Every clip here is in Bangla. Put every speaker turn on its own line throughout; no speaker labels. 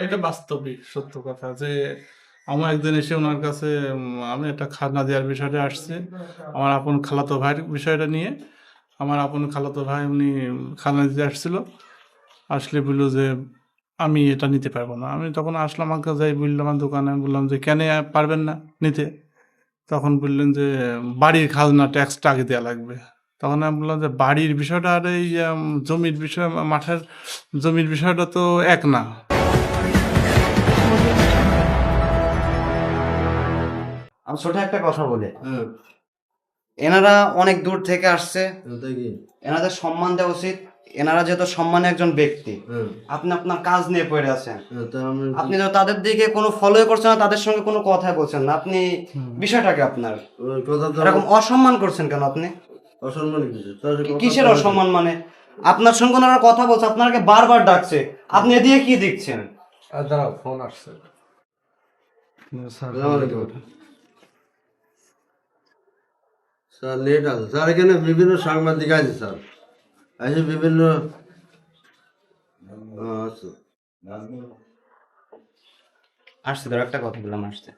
এটা বাস্তবিক সত্য কথা যে আমার একদিন এসে ওনার কাছে আমি একটা খাজনা দেওয়ার বিষয়টা আসছে। আমার আপন খালাতো ভাইয়ের বিষয়টা নিয়ে, আমার আপন খালাতো ভাই উনি খাজনা দিতে আসছিল। আসলে বলল যে, আমি এটা নিতে পারব না। আমি তখন আসলাম আমার কাছে বললাম আমার দোকানে, বললাম যে, কেন পারবেন না নিতে? তখন বললেন যে, বাড়ির খাজনা ট্যাক্সটা আগে দেওয়া লাগবে। তখন আমি বললাম যে, বাড়ির বিষয়টা আর এই জমির বিষয়, মাঠের জমির বিষয়টা তো এক না।
আমি ছোট একটা কথা বলি। এনারা অনেক দূর থেকে আসছে। এনাদের সম্মান দেওয়া উচিত। এনারা যেহেতু সম্মানের একজন ব্যক্তি আপনি আপনার কাজ নিয়ে পড়ে আছেন। আপনি তো তাদের দিকে কোনো ফলো করছেন না তাদের সঙ্গে কোনো কথা বলছেন না। আপনি বিষয়টাকে আপনার এরকম অসম্মান করছেন কেন আপনি?
অসম্মান কিছু
কিসের অসম্মান মানে? আপনার সঙ্গে ওনারা কথা বলছে আপনাকে বারবার ডাকছে। আপনি এদিকে কি দেখছেন?
দাঁড়াও ফোন আসছে।
স্যার নেট আছে স্যার এখানে বিভিন্ন সাংবাদিক আছে স্যার। আছে বিভিন্ন আচ্ছা।
আসছে ধর একটা কথা বললাম আসছে।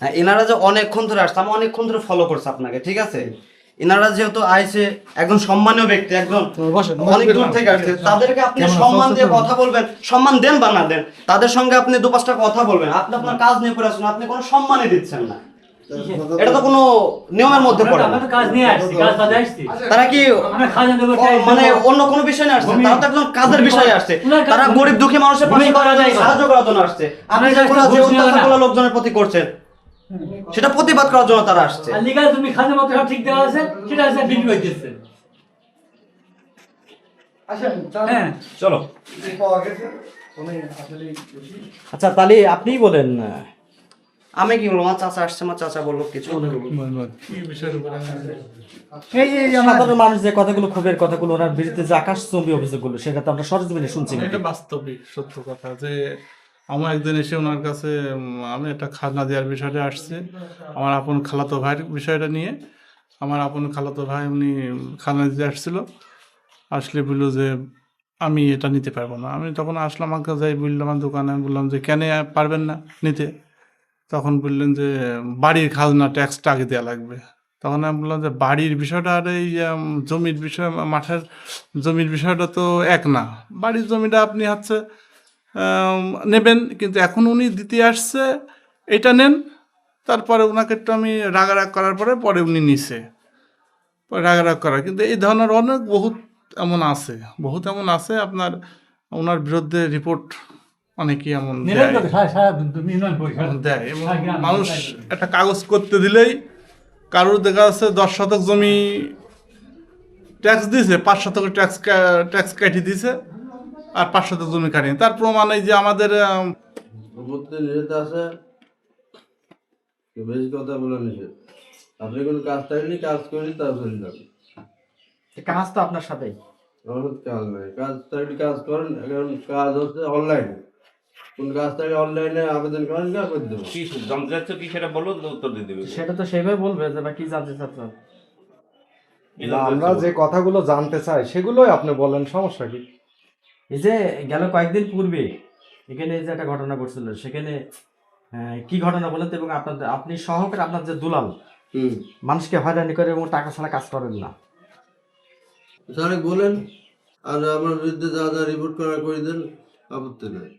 হ্যাঁ এনারা যে অনেকক্ষণ ধরে আসছে আমি অনেকক্ষণ ধরে ফলো করছে আপনাকে ঠিক আছে? এনারা যেহেতু আইসে একজন সম্মানীয় ব্যক্তি একজন অনেক দূর থেকে আসছে তাদেরকে আপনি সম্মান দিয়ে কথা বলবেন সম্মান দেন বা না দেন তাদের সঙ্গে আপনি দু পাঁচটা কথা বলবেন আপনি আপনার কাজ নিয়ে পড়ে আসুন আপনি কোনো সম্মানই দিচ্ছেন না। এটা তো কোনো নিয়মের মধ্যে পড়ে না।
আমরা তো কাজ নিয়ে আসছি কাজ আসছি।
তারা কি
আমরা খাজনা দেবো
ও, মানে অন্য কোনো বিষয় নিয়ে আসছে? তারা তো একজন কাজের বিষয়ে আসছে। তারা গরিব দুঃখী মানুষের পাশে
করা যায়
সাহায্য করার জন্য আসছে। আপনি যে অত্যাচারগুলো লোকজনের প্রতি করছেন সেটা প্রতিবাদ করার জন্য তারা আসছে।
আর লিগাল তুমি খাজনা মতো সব ঠিক দেওয়া আছে সেটা আছে বিক্রি হ্যাঁ। চলো।
আচ্ছা তাহলে আপনিই বলেন
আমি কি বলব আমার চাচা আসছে আমার চাচা বলল কিছু।
এই যে সাধারণ মানুষ যে কথাগুলো ক্ষোভের কথাগুলো ওনার বিরুদ্ধে যে আকাশচুম্বী অভিযোগগুলো সেটা তো আমরা সরজমিনে শুনছি
এটা বাস্তবিক সত্য কথা যে আমার একদিন এসে ওনার কাছে আমি একটা খাজনা দেওয়ার বিষয়টা আসছে। আমার আপন খালাতো ভাইয়ের বিষয়টা নিয়ে আমার আপন খালাতো ভাই উনি খাজনা দিতে আসছিল। আসলে বলল যে আমি এটা নিতে পারব না। আমি তখন আসলাম আমার কাছে যাই বললাম আমার দোকানে আমি বললাম যে কেন পারবেন না নিতে? তখন বললেন যে, বাড়ির খাজনা ট্যাক্সটা আগে দেওয়া লাগবে। তখন আমি বললাম যে, বাড়ির বিষয়টা আর এই জমির বিষয়, মাঠের জমির বিষয়টা তো এক না। বাড়ির জমিটা আপনি হচ্ছে নেবেন, কিন্তু এখন উনি দিতে আসছে, এটা নেন, তারপরে ওনাকে একটু আমি রাগারাগ করার পরে পরে উনি নিছে। রাগারাগ করা। কিন্তু এই ধরনের অনেক বহুত এমন আছে, বহুত এমন আছে আপনার ওনার বিরুদ্ধে রিপোর্ট অনেকই এমন দেয়। এবং মানুষ একটা কাগজ করতে দিলেই কারোর দেখা যাচ্ছে দশ শতক জমি ট্যাক্স দিয়েছে পাঁচ শতক ট্যাক্স ট্যাক্স কাটি দিয়েছে আর পাঁচ শতক জমি কাটিনি তার প্রমাণ এই যে আমাদের আম,
আছে। বেশি কথা বলে নিষেধ। আপনি কোনো কাজ তারপরে যাবেন
কাজ তো আপনার সাথেই।
কাজ নাই। কাজ থাকলে কাজ করেন এখন কাজ হচ্ছে অনলাইনে কোন কাজ থাকলে অনলাইনে আবেদন করেন কা করে দেবো
কি জানতে চাচ্ছ কি সেটা বলো উত্তর দিয়ে দেবে।
সেটা তো সেইভাবে বলবে যে বা কি জানতে
না, আমরা যে কথাগুলো জানতে চাই সেগুলোই আপনি বলেন সমস্যা কি?
এই যে গেল কয়েকদিন পূর্বে এখানে যে একটা ঘটনা ঘটছিল সেখানে আহ, কি ঘটনা বলেন তো? এবং আপনার আপনি সহকারে আপনার যে দুলাল
হুম।
মানুষকে হয়রানি করে এবং টাকা ছাড়া কাজ করেন না।
স্যার বলেন। আর আমার বিরুদ্ধে যা যা রিপোর্ট করা করে দেন আপত্তি নাই।